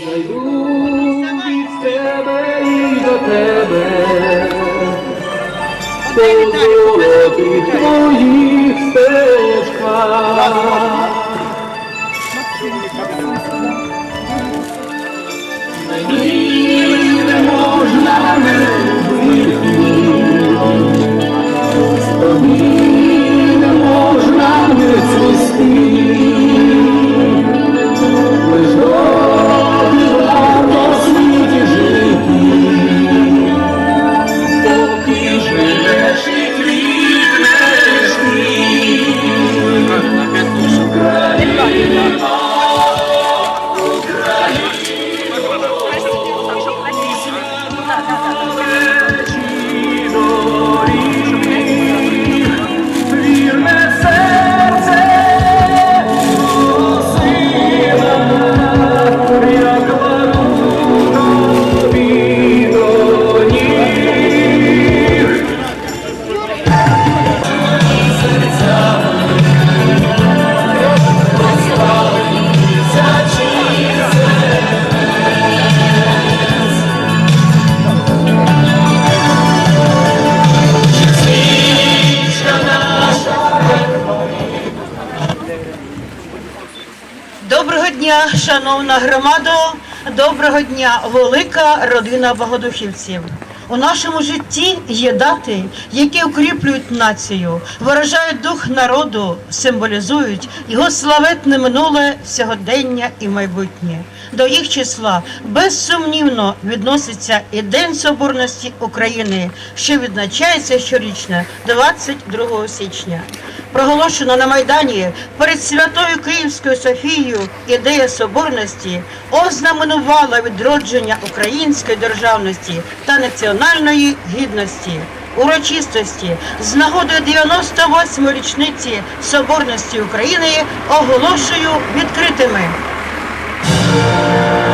Я йду від тебе і до тебе, по золотих твоїх дня, шановна громада, доброго дня, велика родина Богодухівців. У нашому житті є дати, які укріплюють націю, виражають дух народу, символізують його славетне минуле, сьогодення і майбутнє. До їх числа безсумнівно відноситься і День Соборності України, що відзначається щорічно 22 січня. Проголошена на Майдані перед Святою Київською Софією ідея соборності ознаменувала відродження української державності та національної гідності. Урочистості з нагоди 98-ї річниці Соборності України оголошую відкритими. До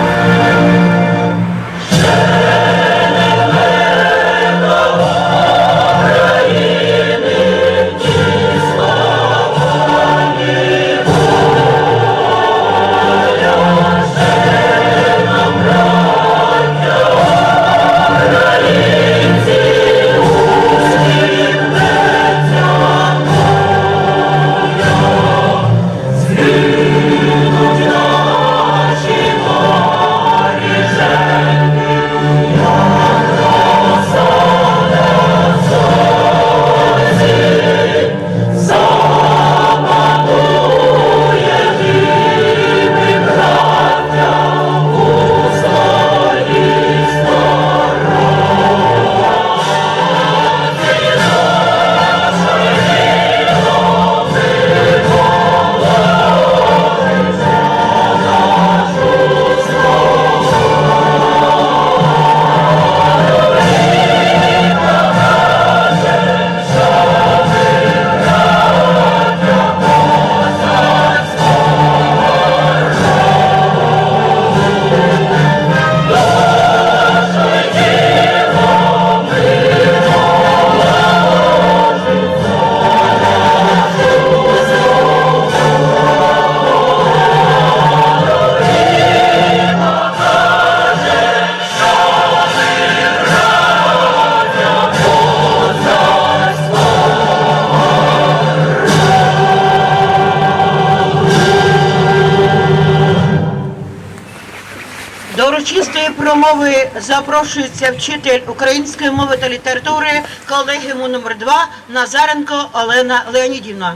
урочистої промови запрошується вчитель української мови та літератури колегіуму номер 2 Назаренко Олена Леонідівна.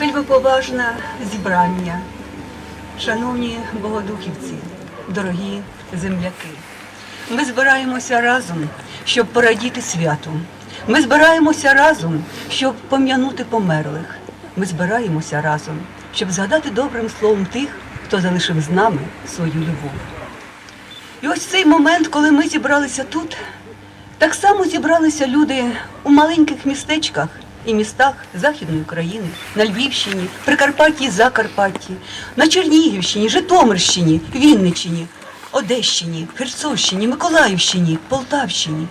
Вельмиповажне зібрання, шановні богодухівці, дорогі земляки. Ми збираємося разом, щоб порадіти святу. Ми збираємося разом, щоб пом'янути померлих. Ми збираємося разом, щоб згадати добрим словом тих, хто залишив з нами свою любов. І ось цей момент, коли ми зібралися тут, так само зібралися люди у маленьких містечках і містах Західної України, на Львівщині, Прикарпатті, і Закарпатті, на Чернігівщині, Житомирщині, Вінниччині, Одещині, Херсонщині, Миколаївщині, Полтавщині.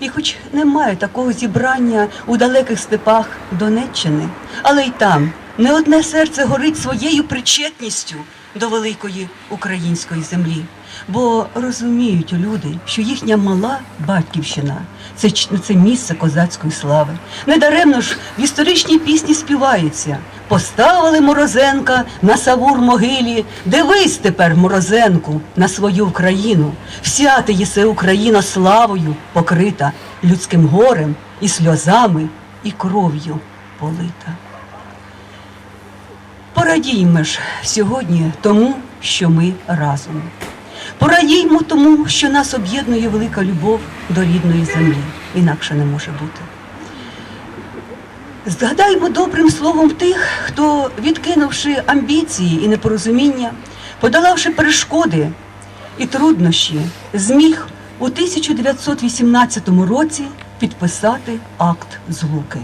І хоч немає такого зібрання у далеких степах Донеччини, але й там, не одне серце горить своєю причетністю до великої української землі, бо розуміють люди, що їхня мала батьківщина це, це місце козацької слави. Недаремно ж в історичній пісні співається. Поставили Морозенка на савур могилі. Дивись тепер, Морозенку, на свою Україну. Вся ти єси Україна славою покрита людським горем і сльозами, і кров'ю полита. Порадіймо ж сьогодні тому, що ми разом. Порадіймо тому, що нас об'єднує велика любов до рідної землі. Інакше не може бути. Згадаймо добрим словом тих, хто, відкинувши амбіції і непорозуміння, подолавши перешкоди і труднощі, зміг у 1918 році підписати акт злуки.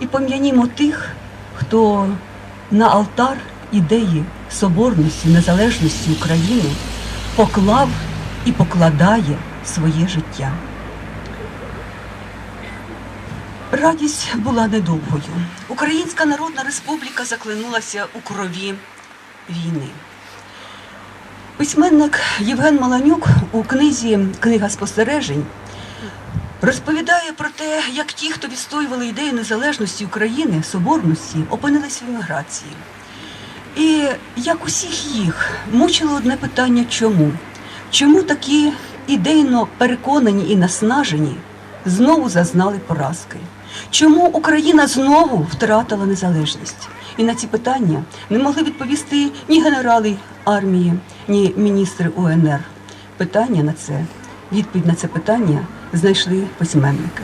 І пом'янімо тих, хто на алтар ідеї соборності, незалежності України поклав і покладає своє життя. Радість була недовгою. Українська Народна Республіка заклинулася у крові війни. Письменник Євген Маланюк у книзі Книга спостережень розповідає про те, як ті, хто відстоювали ідею незалежності України, соборності, опинились в еміграції. І як усіх їх мучило одне питання чому? Чому такі ідейно переконані і наснажені знову зазнали поразки? Чому Україна знову втратила незалежність? І на ці питання не могли відповісти ні генерали армії, ні міністри УНР. Питання на це, відповідь на це питання знайшли письменники.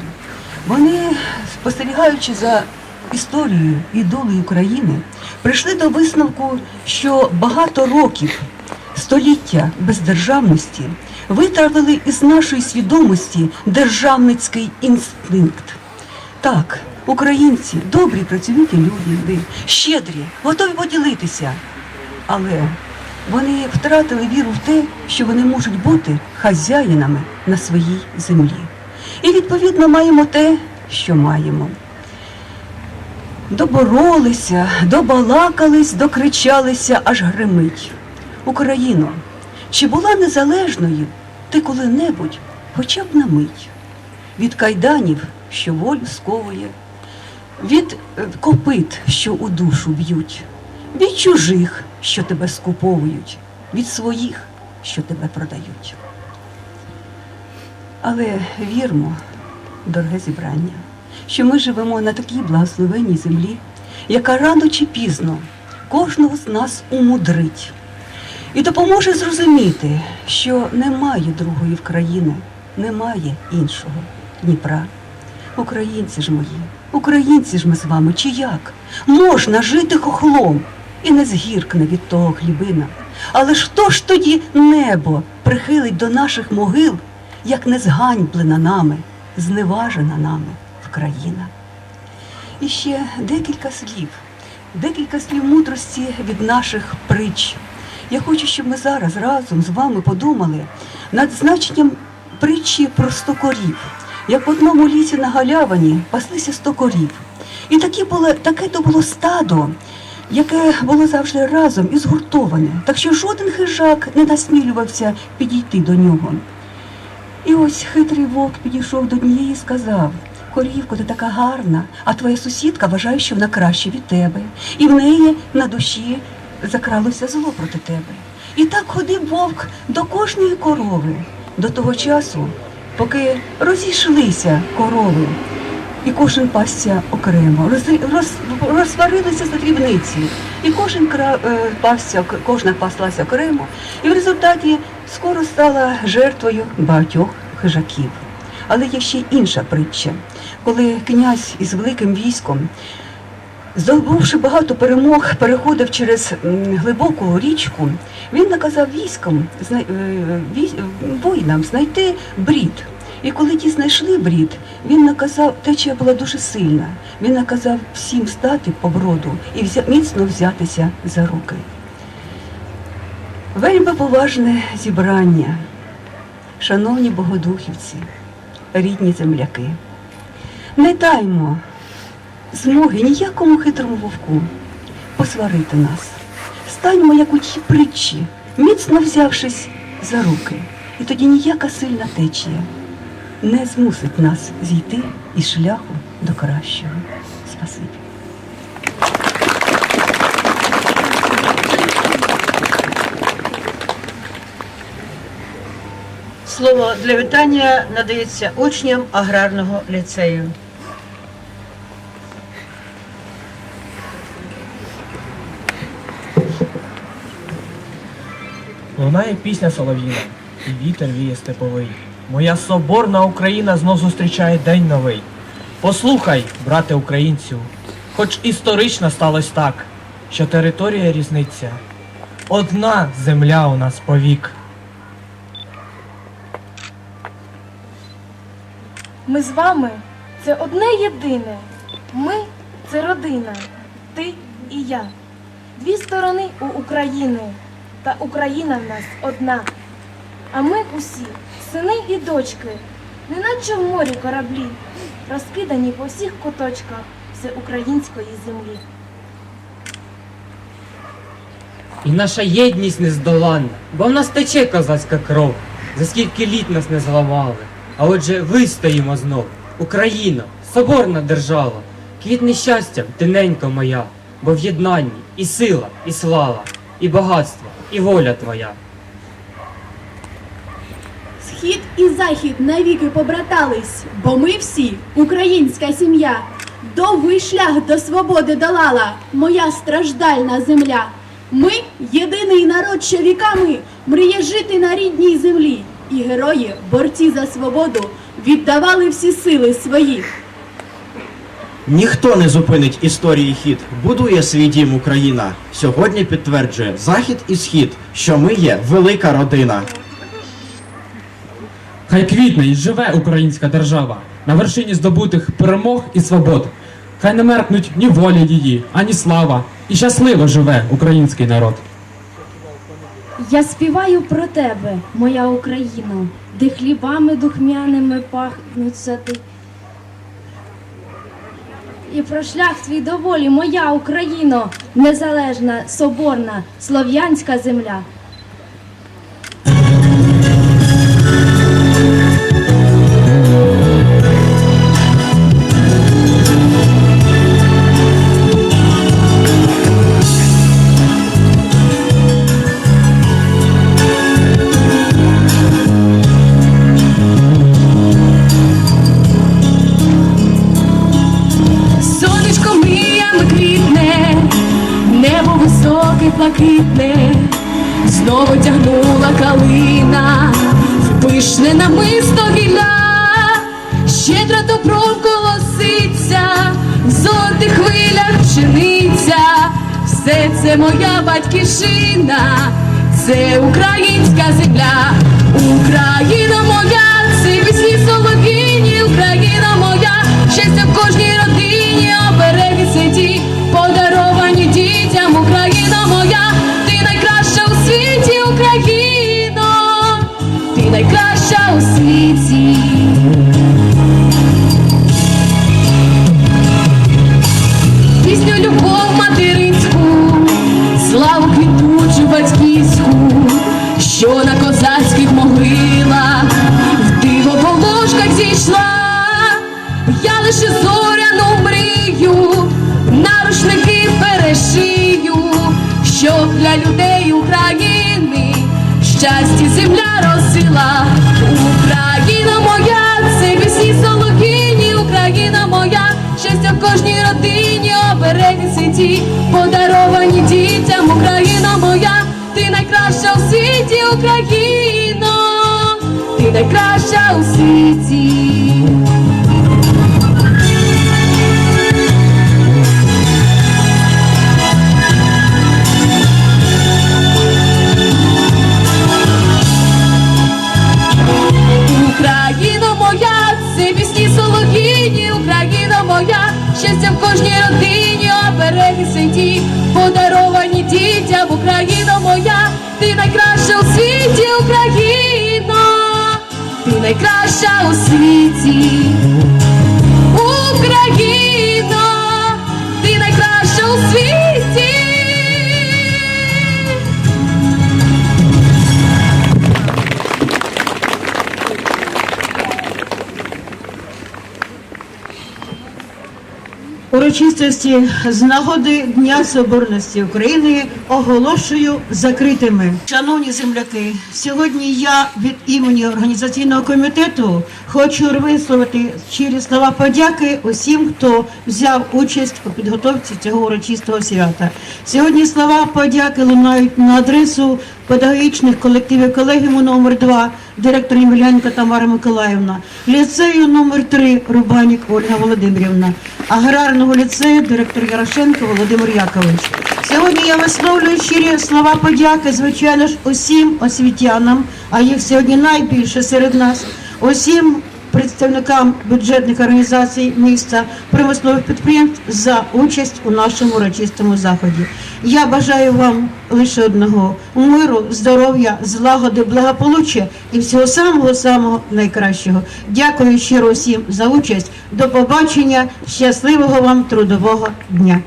Вони, спостерігаючи за історією і долею України, прийшли до висновку, що багато років століття бездержавності витравили із нашої свідомості державницький інстинкт. Так, українці добрі, працьовиті люди, щедрі, готові поділитися. Але вони втратили віру в те, що вони можуть бути хазяїнами на своїй землі. І відповідно маємо те, що маємо. Доборолися, добалакались, докричалися, аж гримить. Україно, чи була незалежною ти коли-небудь, хоча б на мить? Від кайданів, що волю сковує, від е, копит, що у душу б'ють, від чужих, що тебе скуповують, від своїх, що тебе продають. Але вірмо, дороге зібрання, що ми живемо на такій благословенній землі, яка рано чи пізно кожного з нас умудрить і допоможе зрозуміти, що немає другої в країни, немає іншого Дніпра. Українці ж мої, українці ж ми з вами, чи як? Можна жити хохлом і не згіркне від того хлібина. Але ж хто ж тоді небо прихилить до наших могил, як не зганьблена нами, зневажена нами Вкраїна? І ще декілька слів, декілька слів мудрості від наших притч. Я хочу, щоб ми зараз разом з вами подумали над значенням притчі про сто корів. Як в одному лісі на галявині паслися сто корів. І такі було, таке то було стадо, яке було завжди разом і згуртоване, так що жоден хижак не насмілювався підійти до нього. І ось хитрий вовк підійшов до однієї і сказав: Корівко, ти така гарна, а твоя сусідка вважає, що вона краще від тебе, і в неї на душі закралося зло проти тебе. І так ходив вовк до кожної корови до того часу, поки розійшлися корови, і кожен пасся окремо, роз, роз, розсварилися за дрібниці, і кожен кра, е, пасся, кожна паслася окремо, і в результаті скоро стала жертвою багатьох хижаків. Але є ще інша притча, коли князь із великим військом, здобувши багато перемог, переходив через глибоку річку, він наказав військам, е, воїнам знайти брід. І коли ті знайшли брід, він наказав, течія була дуже сильна. Він наказав всім стати по броду і взя, міцно взятися за руки. Вельми поважне зібрання, шановні богодухівці, рідні земляки. Не даймо змоги ніякому хитрому вовку посварити нас. Станьмо, як у тій притчі, міцно взявшись за руки, і тоді ніяка сильна течія не змусить нас зійти із шляху до кращого. Спасибі. Слово для вітання надається учням аграрного ліцею. Лунає пісня солов'їна, і вітер віє степовий. Моя соборна Україна знов зустрічає день новий. Послухай, брате українцю, хоч історично сталося так, що територія різниця. Одна земля у нас повік. Ми з вами це одне єдине. Ми це родина, ти і я. Дві сторони у України, та Україна в нас одна. А ми усі, сини і дочки, неначе в морі кораблі, розкидані по всіх куточках всеукраїнської землі. І наша єдність нездоланна, бо в нас тече козацька кров, за скільки літ нас не зламали. А отже, вистоїмо знов. Україна, соборна держава, квітне щастям, тиненько моя, бо в єднанні і сила, і слава, і багатство, і воля твоя. Схід і захід навіки побратались, бо ми всі українська сім'я. Довгий шлях до свободи долала моя страждальна земля. Ми єдиний народ, що віками мріє жити на рідній землі. І герої, борці за свободу, віддавали всі сили свої. Ніхто не зупинить історії хід. Будує свій дім Україна. Сьогодні підтверджує захід і схід, що ми є велика родина. Хай квітне і живе українська держава на вершині здобутих перемог і свобод. Хай не меркнуть ні воля її, ані слава, і щасливо живе український народ. Я співаю про тебе, моя Україно, де хлібами духмяними пахнуть сади. І про шлях твій доволі, моя Україно, незалежна, соборна, слов'янська земля. Це моя батьківщина, це українська земля, Україна моя, це пісні солов'їні, Україна моя, щастя в кожній родині, обереги святі, подаровані дітям, Україна моя, ти найкраща у світі, Україно, ти найкраща у світі. Пісню любов материнську, славу квітучу батьківську, що на козацьких могилах. В диво по зійшла, я лише зоряну мрію, на рушники перешию, щоб для людей України щастя земля розсила. Україна моя, це пісні солов'їні, Україна моя, щастя в кожній родині, обереги світі подаровані дітям, Україна моя, ти найкраща у світі, Україно, ти найкраща у світі. Моя, в кожній родині, обереги святі, подаровані дітям, Україна моя, ти найкраща у світі, Україна, ти найкраща у світі, Україно, Урочистості з нагоди Дня Соборності України оголошую закритими. Шановні земляки, сьогодні я від імені організаційного комітету хочу висловити щирі слова подяки усім, хто взяв участь у підготовці цього урочистого свята. Сьогодні слова подяки лунають на адресу педагогічних колективів колегіуму номер 2 директор Ємельяненко Тамара Миколаївна, ліцею номер 3 Рубанік Ольга Володимирівна, аграрного ліцею директор Ярошенко Володимир Якович. Сьогодні я висловлюю щирі слова подяки, звичайно ж, усім освітянам, а їх сьогодні найбільше серед нас, усім представникам бюджетних організацій міста, промислових підприємств за участь у нашому урочистому заході. Я бажаю вам лише одного миру, здоров'я, злагоди, благополуччя і всього самого самого найкращого. Дякую щиро всім за участь. До побачення. Щасливого вам трудового дня.